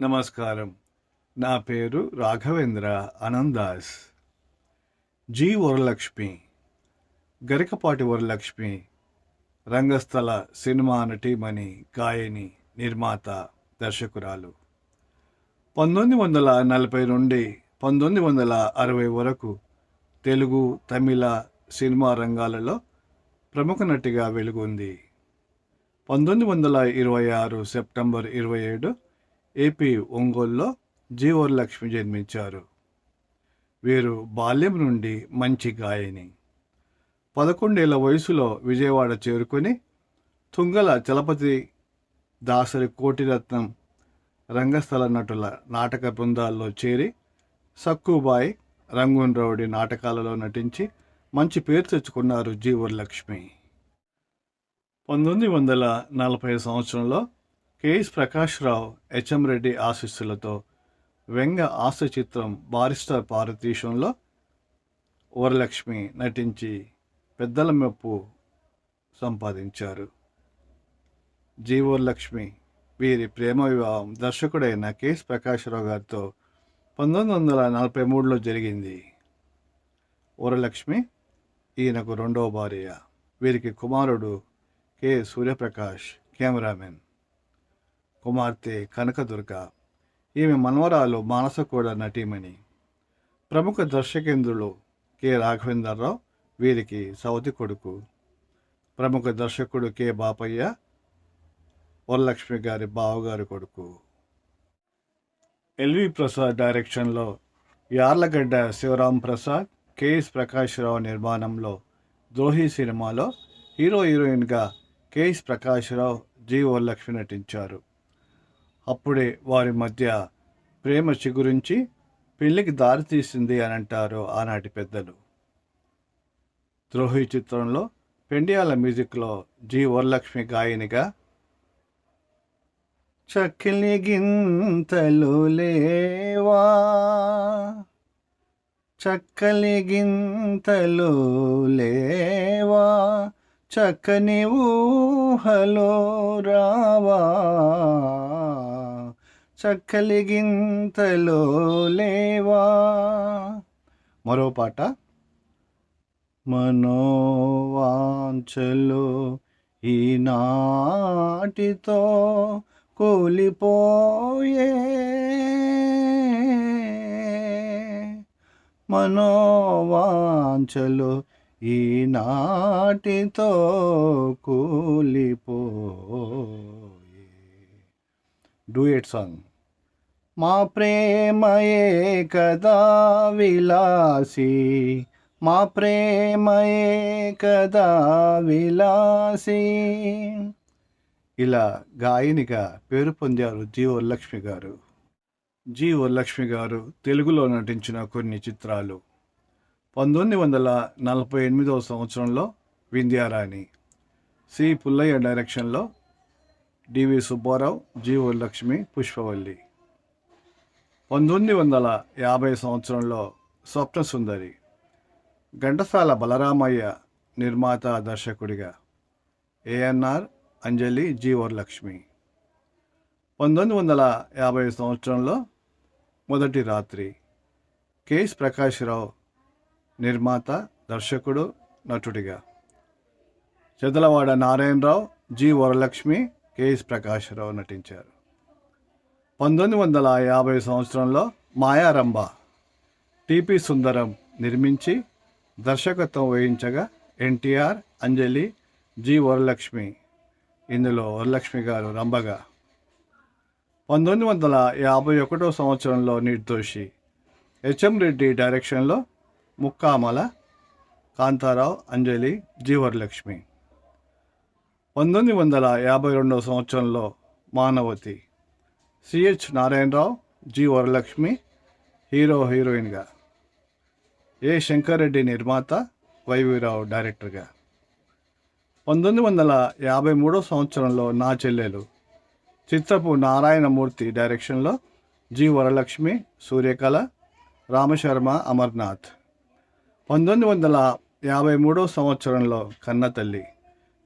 నమస్కారం. నా పేరు రాఘవేంద్ర ఆనందాస్ జి వరలక్ష్మి. గరికపాటి వరలక్ష్మి. రంగస్థల సినిమా నటీమణి గాయని నిర్మాత దర్శకురాలు. పంతొమ్మిది వందల నలభై నుండి పంతొమ్మిది వందల అరవై వరకు తెలుగు తమిళ సినిమా రంగాలలో ప్రముఖ నటిగా వెలుగొంది. పంతొమ్మిది వందల ఇరవై ఆరు సెప్టెంబర్ ఇరవై ఏడు ఏపీ ఒంగోలులో జీవరలక్ష్మి జన్మించారు. వీరు బాల్యం నుండి మంచి గాయని. పదకొండేళ్ళ వయసులో విజయవాడ చేరుకొని తుంగల చలపతి దాసరి కోటిరత్నం రంగస్థల నటుల నాటక బృందాల్లో చేరి సక్కుబాయ్ రంగున్ రౌడి నాటకాలలో నటించి మంచి పేరు తెచ్చుకున్నారు జీవరలక్ష్మి. పంతొమ్మిది వందల నలభై సంవత్సరంలో K S Prakash Rao H M Reddy ఆశీస్సులతో వెంగ ఆశ చిత్రం బారిస్టర్ భారతదేశంలో వరలక్ష్మి నటించి పెద్దల మెప్పు సంపాదించారు. జీవోలక్ష్మి వీరి ప్రేమ వివాహం దర్శకుడైన కేఎస్ ప్రకాశ్రావు గారితో పంతొమ్మిది వందల నలభై మూడులో జరిగింది. వరలక్ష్మి ఈయనకు రెండవ భార్య. వీరికి కుమారుడు కె. సూర్యప్రకాష్ కెమెరామెన్. కుమార్తె కనకదుర్గ. ఈమె మనవరాలు మానస కూడా నటీమణి. ప్రముఖ దర్శకేంద్రులు కె. రాఘవేంద్రరావు వీరికి సౌతి కొడుకు. ప్రముఖ దర్శకుడు కె. బాపయ్య వరలక్ష్మి గారి బావగారి కొడుకు. ఎల్వి ప్రసాద్ డైరెక్షన్లో యార్లగడ్డ శివరాం ప్రసాద్ కెఎస్ ప్రకాశ్రావు నిర్మాణంలో ద్రోహి సినిమాలో హీరో హీరోయిన్గా కెఎస్ ప్రకాశ్రావు జి. వరలక్ష్మి నటించారు. అప్పుడే వారి మధ్య ప్రేమ చిగురించి పెళ్ళికి దారితీసింది అని అంటారు ఆనాటి పెద్దలు. ద్రోహి చిత్రంలో పెండియాల మ్యూజిక్లో జి వరలక్ష్మి గాయనిగా చక్కిలి గింతలు లేవా చక్కలి గింతలు లేవా చక్కని ఊహలో రావా. చక్కలిగింతలో లేవా. మరో పాట. మనోవాంచలు ఈనాటితో కూలిపోయే. మనోవాంచలు ఈనాటితో కూలిపోయే. Duet song. మా ప్రేమయే కదా విలాసి మా ప్రేమయే కదా విలాసి. ఇలా గాయనిగా పేరు పొందారు జి వరలక్ష్మి గారు. జి వరలక్ష్మి గారు తెలుగులో నటించిన కొన్ని చిత్రాలు. పంతొమ్మిది వందల నలభై ఎనిమిదవ సంవత్సరంలో వింధ్యారాణి సి. పుల్లయ్య డైరెక్షన్లో డివి సుబ్బారావు జీవో లక్ష్మి పుష్పవల్లి. పంతొమ్మిది వందల యాభై సంవత్సరంలో స్వప్న సుందరి ఘంటసాల బలరామయ్య నిర్మాత దర్శకుడిగా ఏఎన్ఆర్ అంజలి జి. పంతొమ్మిది వందల యాభై సంవత్సరంలో మొదటి రాత్రి కేఎస్ ప్రకాశ్రావు నిర్మాత దర్శకుడు నటుడిగా. Chedalavada Narayanarao G. Varalakshmi K S Prakashrao నటించారు. పంతొమ్మిది వందల యాభై సంవత్సరంలో మాయారంభ టిపి సుందరం నిర్మించి దర్శకత్వం వహించగా ఎన్టీఆర్ అంజలి జి. వరలక్ష్మి ఇందులో వరలక్ష్మి గారు రంభగా. పంతొమ్మిది వందల యాభై ఒకటో సంవత్సరంలో నిర్దోషి హెచ్ఎం రెడ్డి డైరెక్షన్లో ముక్కామల కాంతారావు అంజలి జీవరలక్ష్మి. పంతొమ్మిది వందల యాభై రెండవ సంవత్సరంలో Manavati. C H Narayanarao G Varalakshmi hero హీరోయిన్గా. ఏ శంకర్ రెడ్డి నిర్మాత వైవీరావు డైరెక్టర్గా. పంతొమ్మిది వందల యాభై మూడో సంవత్సరంలో నా చెల్లెలు చిత్రపు నారాయణమూర్తి డైరెక్షన్లో జి వరలక్ష్మి సూర్యకళ రామశర్మ అమర్నాథ్. పంతొమ్మిది వందల యాభై మూడో సంవత్సరంలో కన్నతల్లి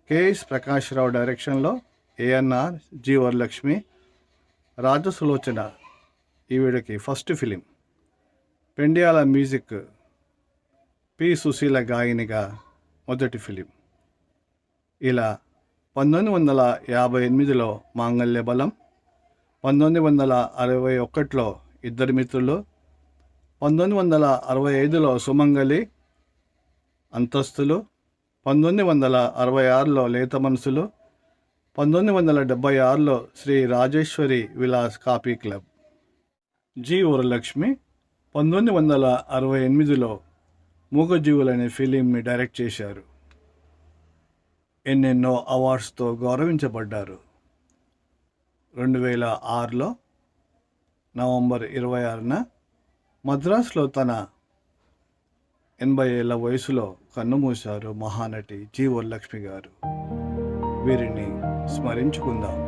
కెఎస్ ప్రకాశ్రావు డైరెక్షన్లో ANR G Varalakshmi Rajasulochana ఈవిడకి first film. Pendyala music P Susheela గాయనిగా మొదటి ఫిలిం. ఇలా పంతొమ్మిది వందల యాభై ఎనిమిదిలో మాంగల్య బలం పంతొమ్మిది వందల అరవై ఒకటిలో ఇద్దరు మిత్రులు పంతొమ్మిది వందల అరవై ఐదులో సుమంగలి అంతస్తులు పంతొమ్మిది వందల అరవై ఆరులో లేత మనసులు పంతొమ్మిది వందల డెబ్బై ఆరులో Shri Rajeshwari Vilas coffee club. G Varalakshmi పంతొమ్మిది వందల అరవై ఎనిమిదిలో మూగజీవులు అనే ఫిలింని డైరెక్ట్ చేశారు. ఎన్నెన్నో అవార్డ్స్తో గౌరవించబడ్డారు. రెండు వేల ఆరులో నవంబర్ ఇరవై ఆరున మద్రాసులో తన ఎనభై ఏళ్ళ వయసులో కన్నుమూశారు మహానటి జీవోల్లక్ష్మి గారు. వీరిని స్మరించుకుందాం.